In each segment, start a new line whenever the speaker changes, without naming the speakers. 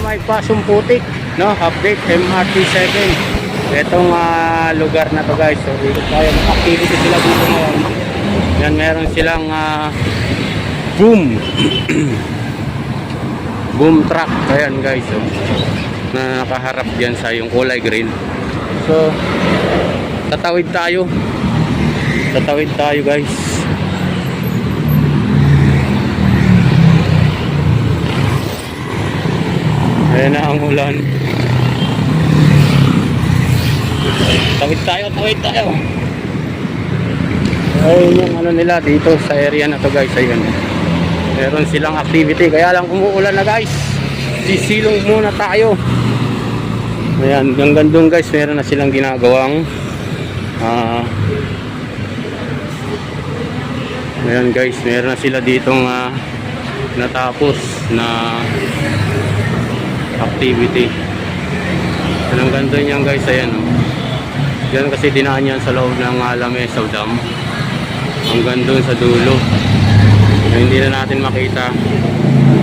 may pasong putik, no? Update MRT 7. Itong ah, lugar na to guys. So dito tayo activity sila dito ngayon. Yan meron silang ah, boom. boom truck. Ayan guys. So, na nakaharap diyan sa yung kulay green. So tatawid tayo. Tatawid tayo guys. Ayan na ang ulan. Tawid tayo, tawid tayo. Ayun yung ano nila dito sa area na to guys. Ayun. Meron silang activity. Kaya lang umuulan na guys. Sisilong muna tayo. Ayan, hanggang doon guys, meron na silang ginagawang ah Ayan guys, meron na sila ditong ah, natapos na activity. Anong ganda niyan guys, ayan oh. Yan kasi dinaan yan sa loob ng uh, Lamesa Dam. Hanggang doon sa dulo. Na hindi na natin makita.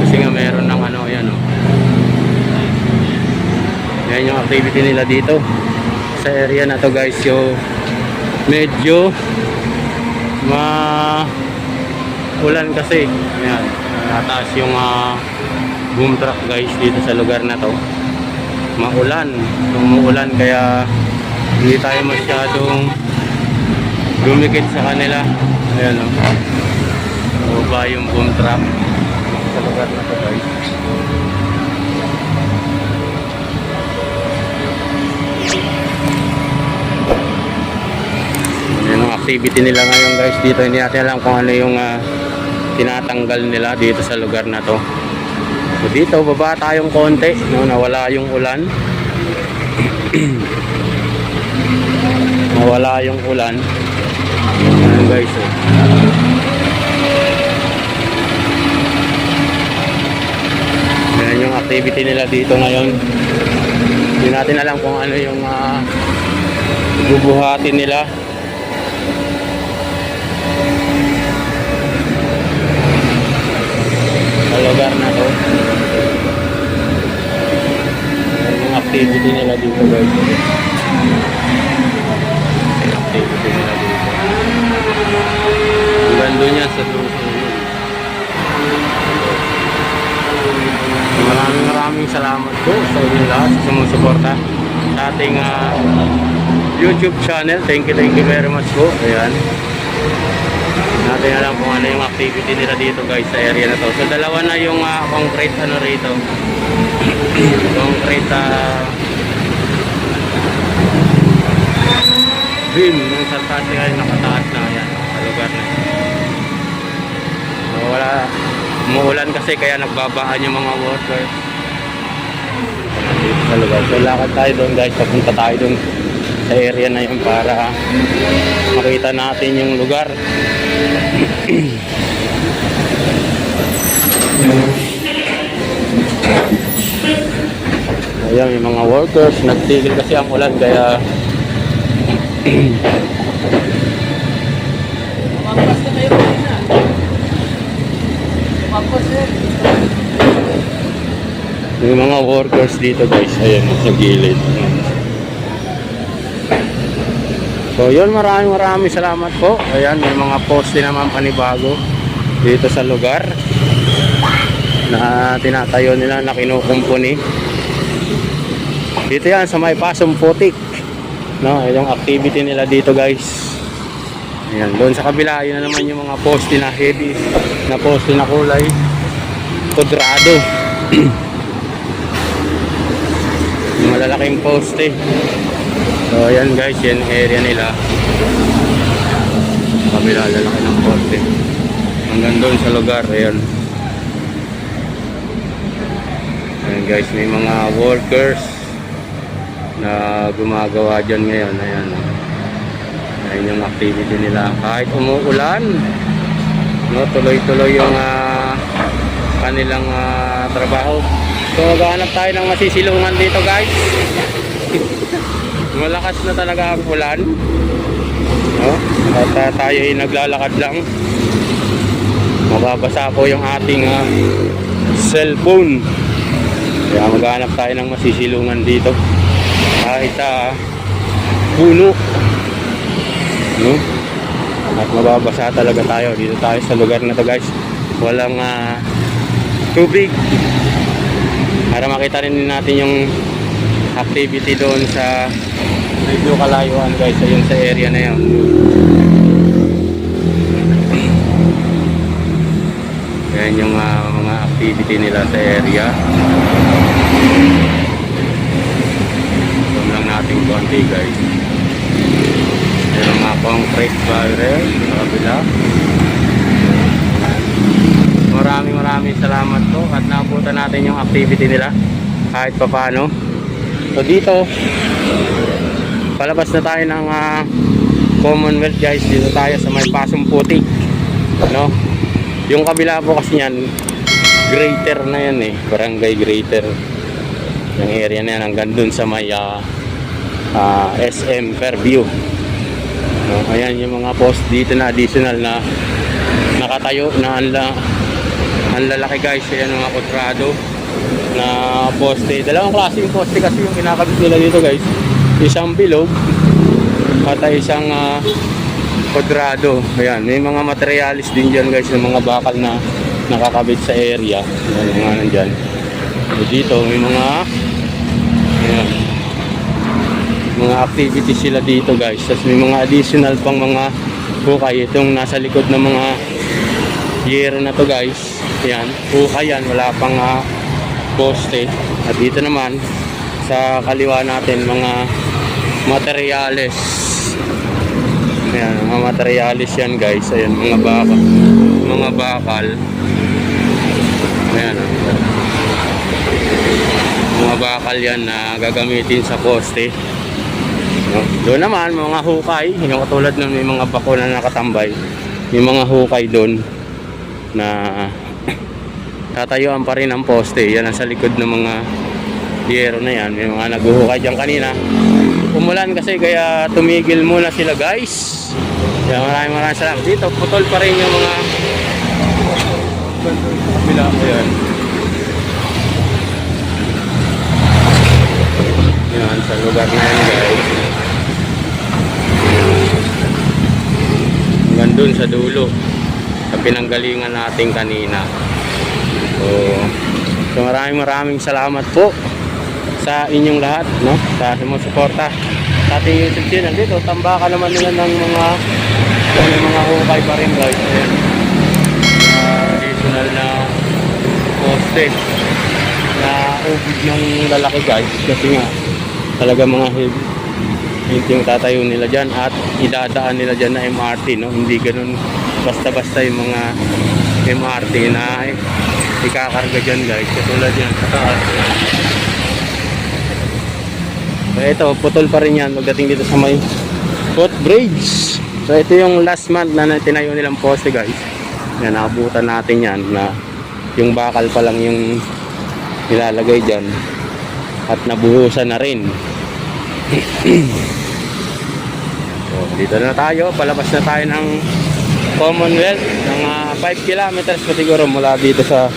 Kasi nga meron ng ano, ayan oh. Yan yung activity nila dito. Sa area na to guys, yung medyo ma ulan kasi. Ayan, nataas yung ah, boom truck guys dito sa lugar na to. Maulan. Umuulan kaya hindi tayo masyadong dumikit sa kanila. Ayan o baba yung boom truck sa lugar na to guys. Yan ang activity nila ngayon guys. Dito. Hindi natin alam kung ano yung ah, tinatanggal nila dito sa lugar na to. So dito baba tayong konti no, nawala yung ulan. nawala yung ulan. Ayan guys. Oh. Yan yung activity nila dito ngayon. Hindi natin alam kung ano yung uh, bubuhatin nila. sa lugar na to. Yan yung activity nila dito guys. Activity nila dito. Ang ganda niya sa dulo. Maraming maraming salamat po sa inyo lahat sa sumusuporta sa ating ah, YouTube channel. Thank you, thank you very much po. Ayan natin alam kung ano yung activity nila dito guys sa area na to. So dalawa na yung ah, concrete ano rito. concrete uh, beam ng saltas nga yung nakataas na yan sa lugar na yun. So, wala umuulan kasi kaya nagbabaan yung mga water. Dito sa lugar. So lakad tayo doon guys. Papunta tayo doon sa area na yun para makita natin yung lugar. Ayan, may mga workers. Nagtigil kasi ang ulan kaya
Lumampas na kayo kanina. Lumampas eh.
yung mga workers dito guys. Ayan, sa gilid. So yun, maraming maraming salamat po. Ayan, may mga poste naman panibago dito sa lugar na tinatayo nila na kinukumpuni. Dito yan sa may pasong putik. No, yung activity nila dito guys. Ayan, doon sa kabila, yun na naman yung mga poste na heavy na poste na kulay kudrado. yung malalaking poste. So ayan guys, yan area nila. Kabila, lalaki ng poste. Hanggang doon sa lugar, ayan. Ayan guys, may mga workers na gumagawa dyan ngayon. Ayan. Ayan yung activity nila. Kahit umuulan, no, tuloy-tuloy yung ah, kanilang ah, trabaho. So maghanap tayo ng masisilungan dito guys. Malakas na talaga ang ulan. No? At ah, tayo ay naglalakad lang. Mababasa po yung ating ah, cellphone. Kaya maghanap tayo ng masisilungan dito. Kahit ah, puno. No? At mababasa talaga tayo. Dito tayo sa lugar na to guys. Walang ah, tubig. Para makita rin natin yung activity doon sa medyo kalayuan guys. Ayun sa area na yun. Yan yung ah, mga activity nila sa area. Ito lang konti guys. Yung mga concrete barrel sa kabila. Maraming maraming salamat po at naabutan natin yung activity nila kahit pa paano. So dito, palabas na tayo ng ah, Commonwealth guys. Dito tayo sa may pasong putik. No? Yung kabila po kasi yan, greater na yan eh. Barangay greater. Yung area na yan hanggang dun sa may ah, ah, SM Fairview. No, ayan yung mga post dito na additional na nakatayo na anla ang lalaki guys. Ayan mga kontrado na poste. Dalawang klaseng poste kasi yung kinakabit nila dito guys. Isang bilog at isang ah, kwadrado ayan may mga materialis din dyan guys ng mga bakal na nakakabit sa area. Ayan mga nandyan. Dito may mga ayan mga activities sila dito guys. Tapos may mga additional pang mga hukay itong nasa likod ng mga yero na to guys. Yan. Hukay yan. Wala pang ah, poste. At dito naman sa kaliwa natin mga materyales yan mga materyales yan guys. Ayan mga bakal mga bakal. Ayan. Mga bakal yan na gagamitin sa poste? Doon naman, mga hukay, yung katulad ng may mga bako na nakatambay, may mga hukay doon na tatayuan pa rin ang poste. Yan ang sa likod ng mga yero na yan. May mga naghuhukay dyan kanina. Umulan kasi kaya tumigil muna sila guys. Kaya maraming maraming salamat. Dito, putol pa rin yung mga kabila. Ayan. Yan, sa lugar na yan guys. Dun sa dulo. Sa pinanggalingan natin kanina. So, so maraming maraming salamat po sa inyong lahat, no? Sa sumusuporta sa ating YouTube channel dito. Tambaka naman nila ng mga may mga hukay pa rin guys. Ayan. Uh, additional na poste na ubig ng lalaki guys kasi nga talaga mga heavy yung tatayo nila dyan at idadaan nila dyan na MRT no? Hindi ganun basta basta yung mga MRT na eh, ikakarga dyan guys. Katulad yan sa taas so ito putol pa rin yan magdating dito sa may footbridge so ito yung last month na tinayo nilang poste guys. Yan nakabutan natin yan na yung bakal pa lang yung nilalagay dyan at nabuhusan na rin dito na tayo. Palabas na tayo ng Commonwealth ng ah, 5 kilometers pa siguro mula dito sa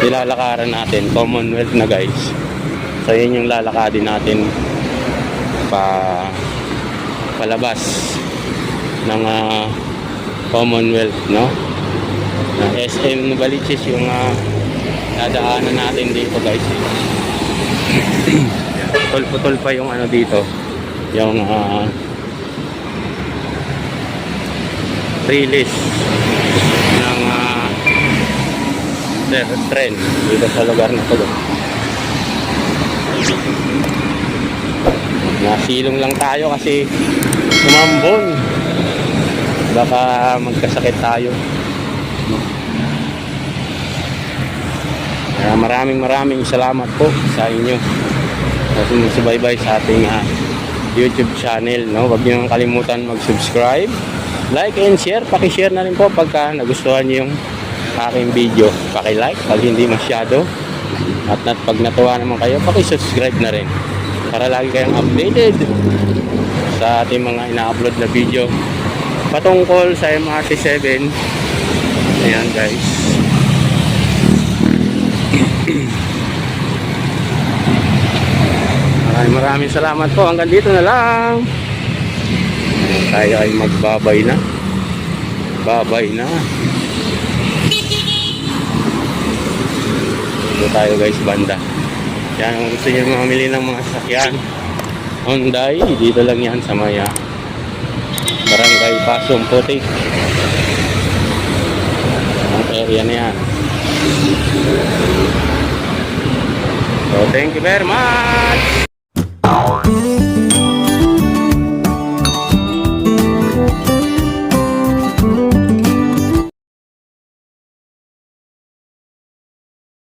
nilalakaran natin. Commonwealth na guys. So yun yung lalakadin natin pa palabas ng ah, Commonwealth no? Na SM Novaliches yung ah, dadaanan natin dito guys. Putol-putol pa yung ano dito. Yung uh, release ng uh, tren dito sa lugar na to nasilong lang tayo kasi umambon baka magkasakit tayo kaya maraming maraming salamat po sa inyo sa sumusubaybay sa ating ah, YouTube channel. No? Huwag niyo kalimutan mag-subscribe, like and share. Paki-share na rin po pagka nagustuhan niyo yung aking video. Paki-like pag hindi masyado. At nat pag natuwa naman kayo, paki-subscribe na rin. Para lagi kayong updated sa ating mga ina-upload na video patungkol sa MRT7. Ayan guys. maraming salamat po. Hanggang dito na lang. Tayo ay magbabay na. Babay na. Dito tayo guys, banda. Yan, kung gusto nyo mamili ng mga sakyan. Hyundai, dito lang yan sa Maya. Barangay Pasong Puti. Ang area na yan. So, thank you very much.